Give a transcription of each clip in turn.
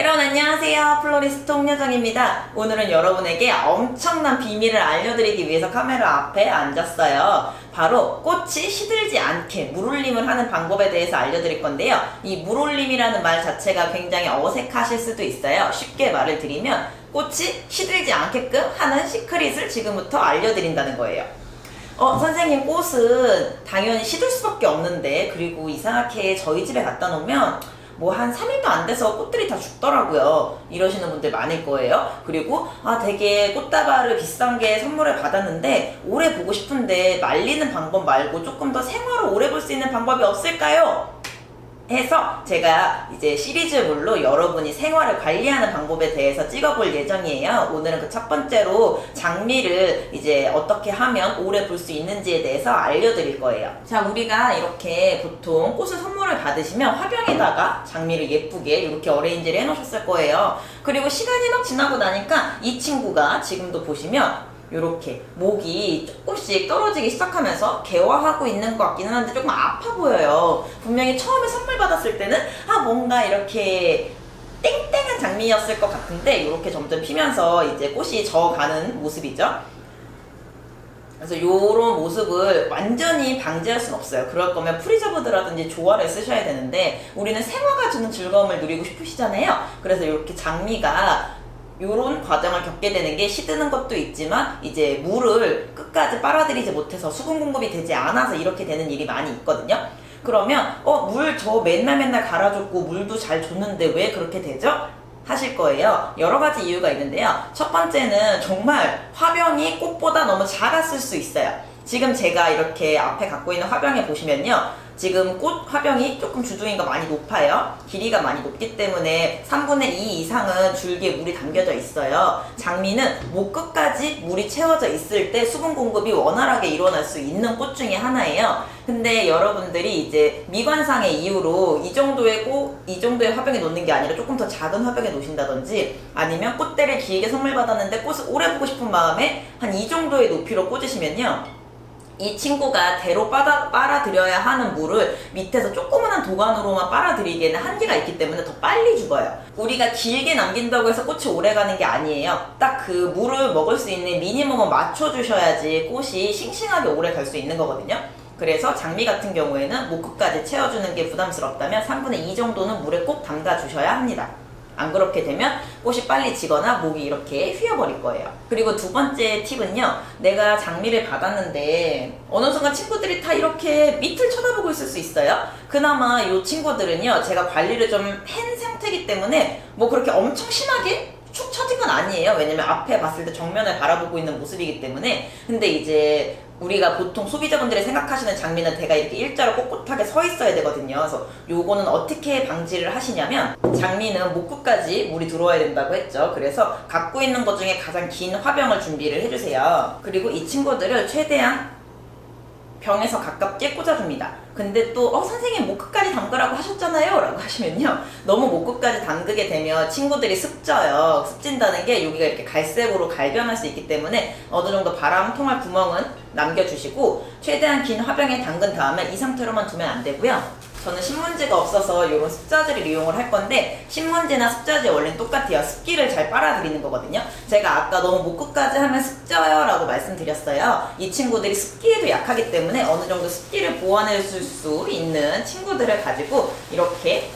여러분 안녕하세요. 플로리스트 홍여정입니다. 오늘은 여러분에게 엄청난 비밀을 알려드리기 위해서 카메라 앞에 앉았어요. 바로 꽃이 시들지 않게 물올림을 하는 방법에 대해서 알려드릴 건데요. 이 물올림이라는 말 자체가 굉장히 어색하실 수도 있어요. 쉽게 말을 드리면 꽃이 시들지 않게끔 하는 시크릿을 지금부터 알려드린다는 거예요. 어, 선생님, 꽃은 당연히 시들 수밖에 없는데, 그리고 이상하게 저희 집에 갖다 놓으면, 뭐 한 3일도 안 돼서 꽃들이 다 죽더라고요. 이러시는 분들 많을 거예요. 그리고, 아, 되게 꽃다발을 비싼 게 선물을 받았는데, 오래 보고 싶은데, 말리는 방법 말고 조금 더 생화로 오래 볼 수 있는 방법이 없을까요? 해서 제가 이제 시리즈물로 여러분이 생활을 관리하는 방법에 대해서 찍어볼 예정이에요. 오늘은 그 첫 번째로 장미를 이제 어떻게 하면 오래 볼 수 있는지에 대해서 알려드릴 거예요. 자, 우리가 이렇게 보통 꽃을 선물을 받으시면 화병에다가 장미를 예쁘게 이렇게 어레인지를 해놓으셨을 거예요. 그리고 시간이 막 지나고 나니까 이 친구가 지금도 보시면 요렇게 목이 조금씩 떨어지기 시작하면서 개화하고 있는 것 같기는 한데 조금 아파 보여요. 분명히 처음에 선물 받았을 때는 아 뭔가 이렇게 땡땡한 장미였을 것 같은데 이렇게 점점 피면서 이제 꽃이 져가는 모습이죠. 그래서 이런 모습을 완전히 방지할 수는 없어요. 그럴 거면 프리저브드라든지 조화를 쓰셔야 되는데 우리는 생화가 주는 즐거움을 누리고 싶으시잖아요. 그래서 이렇게 장미가 이런 과정을 겪게 되는 게 시드는 것도 있지만 이제 물을 끝까지 빨아들이지 못해서 수분 공급이 되지 않아서 이렇게 되는 일이 많이 있거든요. 그러면 어 물 저 맨날 맨날 갈아줬고 물도 잘 줬는데 왜 그렇게 되죠? 하실 거예요. 여러 가지 이유가 있는데요. 첫 번째는 정말 화병이 꽃보다 너무 작았을 수 있어요. 지금 제가 이렇게 앞에 갖고 있는 화병에 보시면요. 지금 꽃 화병이 조금 주둥이가 많이 높아요. 길이가 많이 높기 때문에 3분의 2 이상은 줄기에 물이 담겨져 있어요. 장미는 목 끝까지 물이 채워져 있을 때 수분 공급이 원활하게 일어날 수 있는 꽃 중에 하나예요. 근데 여러분들이 이제 미관상의 이유로 이 정도의 꽃, 이 정도의 화병에 놓는 게 아니라 조금 더 작은 화병에 놓으신다든지 아니면 꽃대를 길게 선물 받았는데 꽃을 오래 보고 싶은 마음에 한 이 정도의 높이로 꽂으시면요. 이 친구가 대로 빨아, 빨아들여야 하는 물을 밑에서 조그만한 도관으로만 빨아들이기에는 한계가 있기 때문에 더 빨리 죽어요. 우리가 길게 남긴다고 해서 꽃이 오래 가는 게 아니에요. 딱 그 물을 먹을 수 있는 미니멈을 맞춰주셔야지 꽃이 싱싱하게 오래 갈 수 있는 거거든요. 그래서 장미 같은 경우에는 목 끝까지 채워주는 게 부담스럽다면 3분의 2 정도는 물에 꼭 담가주셔야 합니다. 안 그렇게 되면 꽃이 빨리 지거나 목이 이렇게 휘어버릴 거예요. 그리고 두 번째 팁은요. 내가 장미를 받았는데 어느 순간 친구들이 다 이렇게 밑을 쳐다보고 있을 수 있어요. 그나마 이 친구들은요. 제가 관리를 좀 한 상태이기 때문에 뭐 그렇게 엄청 심하게 축 처진 건 아니에요. 왜냐면 앞에 봤을 때 정면을 바라보고 있는 모습이기 때문에. 근데 이제 우리가 보통 소비자분들이 생각하시는 장미는 대가 이렇게 일자로 꼿꼿하게 서 있어야 되거든요. 그래서 요거는 어떻게 방지를 하시냐면 장미는 목끝까지 물이 들어와야 된다고 했죠. 그래서 갖고 있는 것 중에 가장 긴 화병을 준비를 해주세요. 그리고 이 친구들을 최대한 병에서 가깝게 꽂아줍니다. 근데 또, 어, 선생님 목끝까지 담그라고 하셨잖아요? 라고 하시면요. 너무 목끝까지 담그게 되면 친구들이 습져요. 습진다는 게 여기가 이렇게 갈색으로 갈변할 수 있기 때문에 어느 정도 바람 통할 구멍은 남겨주시고, 최대한 긴 화병에 담근 다음에 이 상태로만 두면 안 되고요. 저는 신문지가 없어서 이런 습자지를 이용을 할 건데 신문지나 습자지 원래는 똑같아요. 습기를 잘 빨아들이는 거거든요. 제가 아까 너무 목끝까지 하면 습져요 라고 말씀드렸어요. 이 친구들이 습기에도 약하기 때문에 어느 정도 습기를 보완해 줄 수 있는 친구들을 가지고 이렇게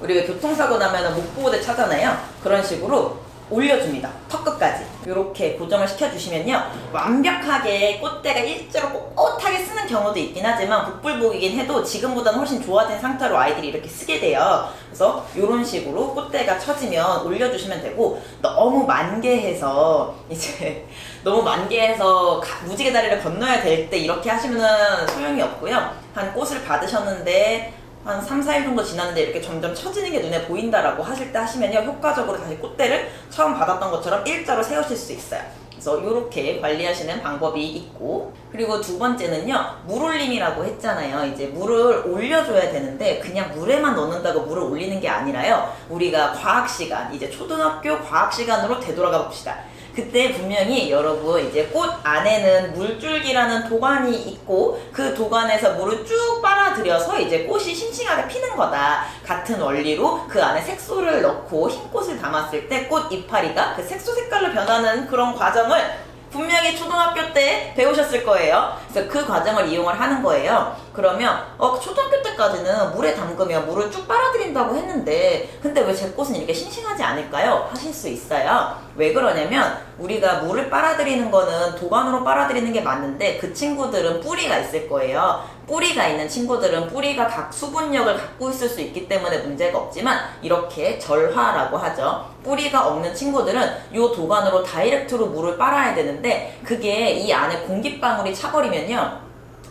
우리 왜 교통사고 나면 목보호대 차잖아요. 그런 식으로 올려줍니다. 턱 끝까지. 이렇게 고정을 시켜주시면요. 완벽하게 꽃대가 일자로 꼿꼿하게 쓰는 경우도 있긴 하지만 북불복이긴 해도 지금보다는 훨씬 좋아진 상태로 아이들이 이렇게 쓰게 돼요. 그래서 이런 식으로 꽃대가 처지면 올려주시면 되고 너무 만개해서 이제 너무 만개해서 가- 무지개 다리를 건너야 될 때 이렇게 하시면 소용이 없고요. 한 꽃을 받으셨는데 한 3, 4일 정도 지났는데 이렇게 점점 처지는 게 눈에 보인다라고 하실 때 하시면요. 효과적으로 다시 꽃대를 처음 받았던 것처럼 일자로 세우실 수 있어요. 그래서 이렇게 관리하시는 방법이 있고 그리고 두 번째는요 물올림이라고 했잖아요 이제 물을 올려줘야 되는데 그냥 물에만 넣는다고 물을 올리는 게 아니라요 우리가 과학 시간 이제 초등학교 과학 시간으로 되돌아가 봅시다 그때 분명히 여러분 이제 꽃 안에는 물줄기라는 도관이 있고 그 도관에서 물을 쭉 빨아들여서 이제 꽃이 싱싱하게 피는 거다. 같은 원리로 그 안에 색소를 넣고 흰 꽃을 담았을 때 꽃 이파리가 그 색소 색깔로 변하는 그런 과정을 분명히 초등학교 때 배우셨을 거예요. 그래서 그 과정을 이용을 하는 거예요. 그러면 어 초등학교 때까지는 물에 담그면 물을 쭉 빨아들인다고 했는데 근데 왜 제 꽃은 이렇게 싱싱하지 않을까요? 하실 수 있어요. 왜 그러냐면 우리가 물을 빨아들이는 거는 도관으로 빨아들이는 게 맞는데 그 친구들은 뿌리가 있을 거예요. 뿌리가 있는 친구들은 뿌리가 각 수분력을 갖고 있을 수 있기 때문에 문제가 없지만 이렇게 절화라고 하죠. 뿌리가 없는 친구들은 이 도관으로 다이렉트로 물을 빨아야 되는데 그게 이 안에 공기방울이 차버리면요.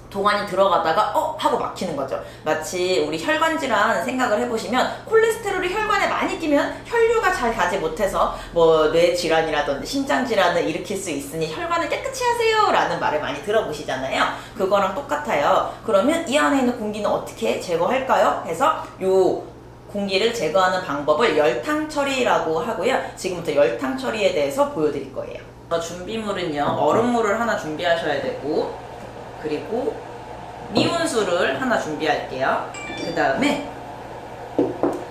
동안이 들어가다가 어 하고 막히는 거죠. 마치 우리 혈관 질환 생각을 해보시면 콜레스테롤이 혈관에 많이 끼면 혈류가 잘 가지 못해서 뭐 뇌 질환이라든지 심장 질환을 일으킬 수 있으니 혈관을 깨끗이 하세요라는 말을 많이 들어보시잖아요. 그거랑 똑같아요. 그러면 이 안에 있는 공기는 어떻게 제거할까요? 해서 요 공기를 제거하는 방법을 열탕 처리라고 하고요. 지금부터 열탕 처리에 대해서 보여드릴 거예요. 어, 준비물은요. 얼음물을 하나 준비하셔야 되고 그리고 미온수를 하나 준비할게요. 그 다음에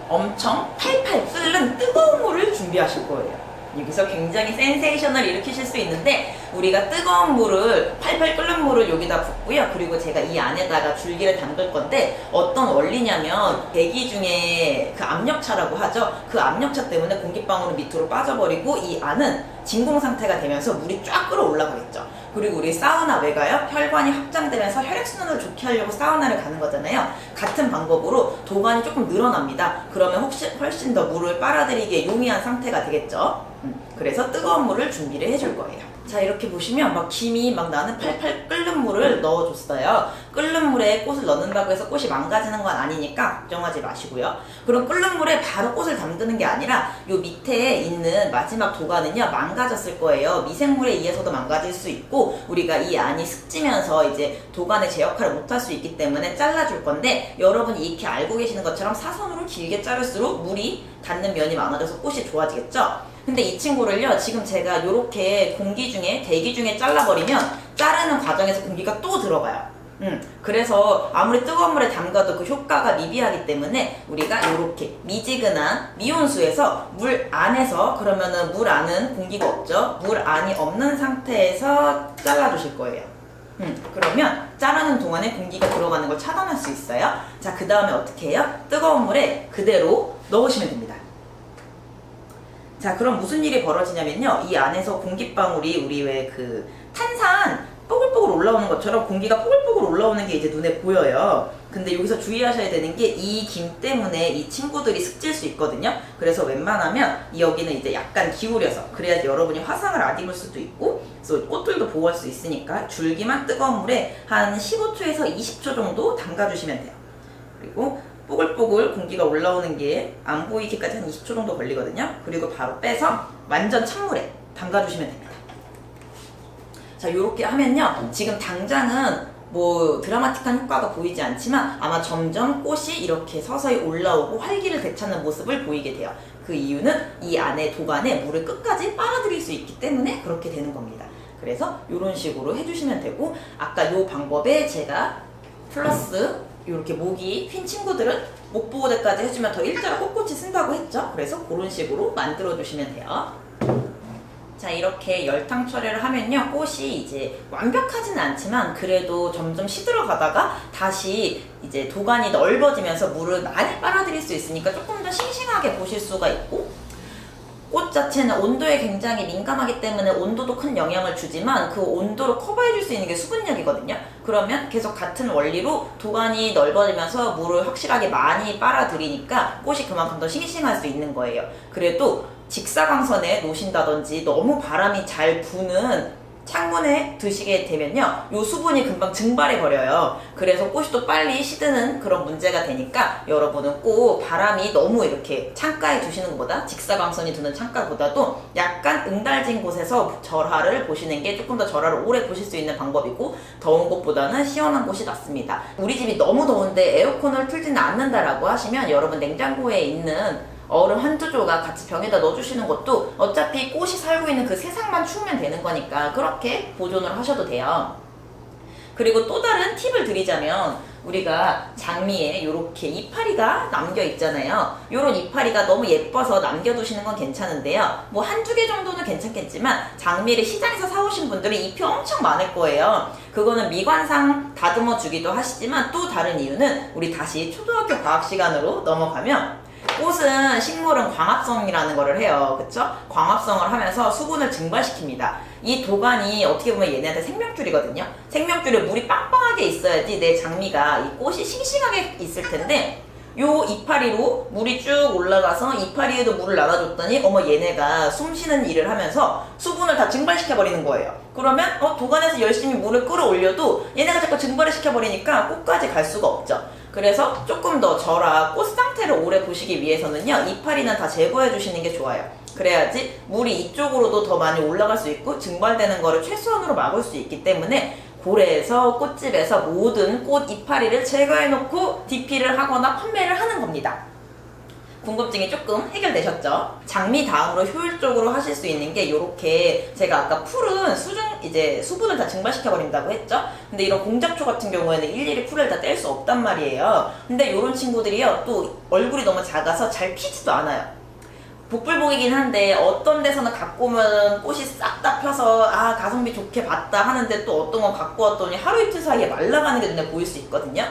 엄청 팔팔 끓는 뜨거운 물을 준비하실 거예요. 여기서 굉장히 센세이션을 일으키실 수 있는데 우리가 뜨거운 물을 팔팔 끓는 물을 여기다 붓고요. 그리고 제가 이 안에다가 줄기를 담글 건데 어떤 원리냐면 대기 중에 그 압력차라고 하죠. 그 압력차 때문에 공기방울은 밑으로 빠져버리고 이 안은 진공 상태가 되면서 물이 쫙 끌어올라가겠죠. 그리고 우리 사우나 왜 가요? 혈관이 확장되면서 혈액순환을 좋게 하려고 사우나를 가는 거잖아요. 같은 방법으로 도관이 조금 늘어납니다. 그러면 혹시 훨씬 더 물을 빨아들이기에 용이한 상태가 되겠죠. 음, 그래서 뜨거운 물을 준비를 해줄 거예요. 자 이렇게 보시면 막 김이 막 나는 팔팔 끓는 물을 넣어줬어요. 끓는 물에 꽃을 넣는다고 해서 꽃이 망가지는 건 아니니까 걱정하지 마시고요. 그럼 끓는 물에 바로 꽃을 담그는 게 아니라 요 밑에 있는 마지막 도가는요 망가졌을 거예요. 미생물에 의해서도 망가질 수 있고 우리가 이 안이 습지면서 이제 도관의 제 역할을 못할 수 있기 때문에 잘라줄 건데 여러분이 이렇게 알고 계시는 것처럼 사선으로 길게 자를수록 물이 닿는 면이 많아져서 꽃이 좋아지겠죠? 근데 이 친구를요, 지금 제가 이렇게 공기 중에, 대기 중에 잘라버리면 자르는 과정에서 공기가 또 들어가요. 음, 그래서 아무리 뜨거운 물에 담가도 그 효과가 미비하기 때문에 우리가 이렇게 미지근한 미온수에서 물 안에서 그러면은 물 안은 공기가 없죠. 물 안이 없는 상태에서 잘라주실 거예요. 음, 그러면 자르는 동안에 공기가 들어가는 걸 차단할 수 있어요. 자, 그 다음에 어떻게 해요? 뜨거운 물에 그대로 넣으시면 됩니다. 자, 그럼 무슨 일이 벌어지냐면요. 이 안에서 공기방울이 우리 왜 그 탄산 뽀글뽀글 올라오는 것처럼 공기가 뽀글뽀글 올라오는 게 이제 눈에 보여요. 근데 여기서 주의하셔야 되는 게 이 김 때문에 이 친구들이 습질 수 있거든요. 그래서 웬만하면 이 여기는 이제 약간 기울여서 그래야지 여러분이 화상을 안 입을 수도 있고 그래서 꽃들도 보호할 수 있으니까 줄기만 뜨거운 물에 한 15초에서 20초 정도 담가주시면 돼요. 그리고 뽀글뽀글 공기가 올라오는 게 안 보이기까지 한 20초 정도 걸리거든요. 그리고 바로 빼서 완전 찬물에 담가주시면 됩니다. 자, 요렇게 하면요. 지금 당장은 뭐 드라마틱한 효과가 보이지 않지만 아마 점점 꽃이 이렇게 서서히 올라오고 활기를 되찾는 모습을 보이게 돼요. 그 이유는 이 안에 도관에 물을 끝까지 빨아들일 수 있기 때문에 그렇게 되는 겁니다. 그래서 이런 식으로 해주시면 되고 아까 요 방법에 제가 플러스 이렇게 목이 휜 친구들은 목 보호대까지 해주면 더 일자로 꼿꼿이 쓴다고 했죠. 그래서 그런 식으로 만들어 주시면 돼요. 자 이렇게 열탕 처리를 하면요 꽃이 이제 완벽하지는 않지만 그래도 점점 시들어 가다가 다시 이제 도관이 넓어지면서 물을 많이 빨아들일 수 있으니까 조금 더 싱싱하게 보실 수가 있고 꽃 자체는 온도에 굉장히 민감하기 때문에 온도도 큰 영향을 주지만 그 온도를 커버해줄 수 있는 게 수분력이거든요. 그러면 계속 같은 원리로 도관이 넓어지면서 물을 확실하게 많이 빨아들이니까 꽃이 그만큼 더 싱싱할 수 있는 거예요. 그래도 직사광선에 놓으신다든지 너무 바람이 잘 부는 창문에 두시게 되면요, 요 수분이 금방 증발해 버려요. 그래서 꽃이 또 빨리 시드는 그런 문제가 되니까 여러분은 꼭 바람이 너무 이렇게 창가에 두시는 것보다 직사광선이 두는 창가보다도 약간 응달진 곳에서 절하를 보시는 게 조금 더 절하를 오래 보실 수 있는 방법이고 더운 곳보다는 시원한 곳이 낫습니다. 우리 집이 너무 더운데 에어컨을 틀지는 않는다라고 하시면 여러분 냉장고에 있는 얼음 한두 조각 같이 병에다 넣어주시는 것도 어차피 꽃이 살고 있는 그 세상만 추우면 되는 거니까 그렇게 보존을 하셔도 돼요. 그리고 또 다른 팁을 드리자면 우리가 장미에 이렇게 이파리가 남겨 있잖아요. 이런 이파리가 너무 예뻐서 남겨두시는 건 괜찮은데요. 뭐 한두 개 정도는 괜찮겠지만 장미를 시장에서 사오신 분들은 잎이 엄청 많을 거예요. 그거는 미관상 다듬어 주기도 하시지만 또 다른 이유는 우리 다시 초등학교 과학 시간으로 넘어가면 꽃은 식물은 광합성이라는 거를 해요. 그쵸? 광합성을 하면서 수분을 증발시킵니다. 이 도관이 어떻게 보면 얘네한테 생명줄이거든요. 생명줄에 물이 빵빵하게 있어야지 내 장미가 이 꽃이 싱싱하게 있을 텐데 요 이파리로 물이 쭉 올라가서 이파리에도 물을 나눠줬더니 어머 얘네가 숨 쉬는 일을 하면서 수분을 다 증발시켜 버리는 거예요. 그러면 어 도관에서 열심히 물을 끌어올려도 얘네가 자꾸 증발을 시켜 버리니까 꽃까지 갈 수가 없죠. 그래서 조금 더 절하 꽃 상태를 오래 보시기 위해서는요 이파리는 다 제거해 주시는 게 좋아요. 그래야지 물이 이쪽으로도 더 많이 올라갈 수 있고 증발되는 거를 최소한으로 막을 수 있기 때문에 고래에서 꽃집에서 모든 꽃 이파리를 제거해 놓고 DP를 하거나 판매를 하는 겁니다. 궁금증이 조금 해결되셨죠? 장미 다음으로 효율적으로 하실 수 있는 게 이렇게 제가 아까 풀은 수중 이제 수분을 다 증발시켜 버린다고 했죠? 근데 이런 공작초 같은 경우에는 일일이 풀을 다 뗄 수 없단 말이에요. 근데 이런 친구들이요 또 얼굴이 너무 작아서 잘 피지도 않아요. 복불복이긴 한데 어떤 데서는 갖고 오면 꽃이 싹 다 펴서 아 가성비 좋게 봤다 하는데 또 어떤 건 갖고 왔더니 하루 이틀 사이에 말라가는 게 눈에 보일 수 있거든요.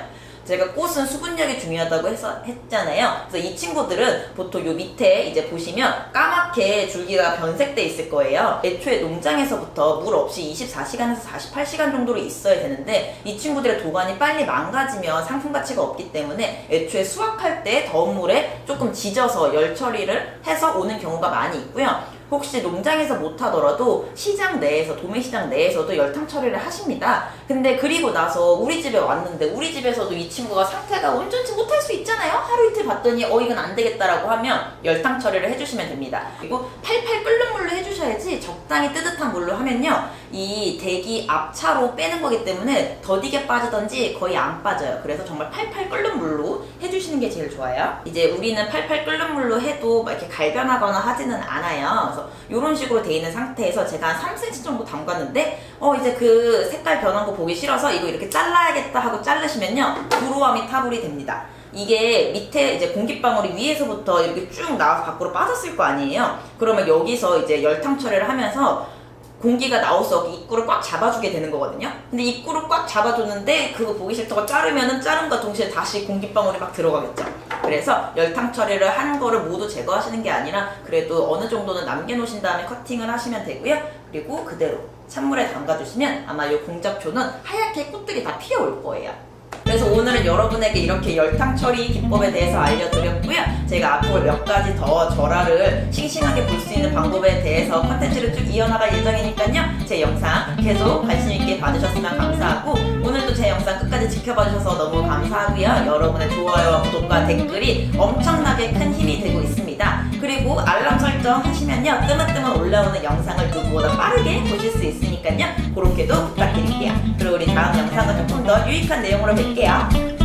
제가 꽃은 수분력이 중요하다고 해서 했잖아요. 그래서 이 친구들은 보통 요 밑에 이제 보시면 까맣게 줄기가 변색돼 있을 거예요. 애초에 농장에서부터 물 없이 24시간에서 48시간 정도로 있어야 되는데 이 친구들의 도관이 빨리 망가지면 상품 가치가 없기 때문에 애초에 수확할 때 더운 물에 조금 지져서 열 처리를 해서 오는 경우가 많이 있고요. 혹시 농장에서 못하더라도 시장 내에서 도매시장 내에서도 열탕 처리를 하십니다. 근데 그리고 나서 우리 집에 왔는데 우리 집에서도 이 친구가 상태가 온전치 못할 수 있잖아요. 하루 이틀 봤더니 어 이건 안 되겠다라고 하면 열탕 처리를 해주시면 됩니다. 그리고 팔팔 끓는 물로 해주셔야지 적당히 뜨뜻한 물로 하면요 이 대기 압차로 빼는 거기 때문에 더디게 빠지던지 거의 안 빠져요. 그래서 정말 팔팔 끓는 물로 해주시는 게 제일 좋아요. 이제 우리는 팔팔 끓는 물로 해도 막 이렇게 갈변하거나 하지는 않아요. 그래서 이런 식으로 돼 있는 상태에서 제가 한 3cm 정도 담갔는데 어 이제 그 색깔 변한 거 보기 싫어서 이거 이렇게 잘라야겠다 하고 자르시면요 구루함이 타불이 됩니다. 이게 밑에 이제 공기방울이 위에서부터 이렇게 쭉 나와서 밖으로 빠졌을 거 아니에요. 그러면 여기서 이제 열탕 처리를 하면서 공기가 없게 입구를 꽉 잡아주게 되는 거거든요. 근데 입구를 꽉 잡아줬는데 그거 보기 싫다고 자르면은 자른과 동시에 다시 공기방울이 막 들어가겠죠. 그래서 열탕 처리를 한 거를 모두 제거하시는 게 아니라 그래도 어느 정도는 남겨놓으신 다음에 커팅을 하시면 되고요. 그리고 그대로 찬물에 담가주시면 아마 이 공작초는 하얗게 꽃들이 다 피어올 거예요. 그래서 오늘은 여러분에게 이렇게 열탕 처리 기법에 대해서 알려드렸고요. 제가 앞으로 몇 가지 더 절하를 싱싱하게 볼 수 있는 방법에 대해서 컨텐츠를 쭉 이어나갈 예정이니까요. 제 영상 계속 관심 있게 봐주셨으면 감사하고 오늘도 제 영상 끝까지 지켜봐 주셔서 너무 감사하고요. 여러분의 좋아요와 구독과 댓글이 엄청나게 큰 힘이 되고 있습니다. 그리고 알람 설정 하시면요. 뜨문뜨문 올라오는 영상을 누구보다 빠르게 보실 수 있으니까요. 그렇게도 부탁드릴게요. 그리고 우리 다음 영상은 조금 더 유익한 내용으로 뵐게요.